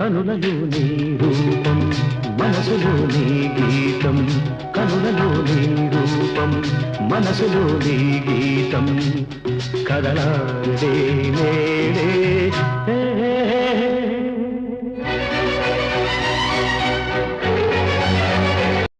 కనులలో నీ రూపం మనసులో నీ గీతం. కనులలో నీ రూపం మనసులో నీ గీతం. కదలాడే నేడే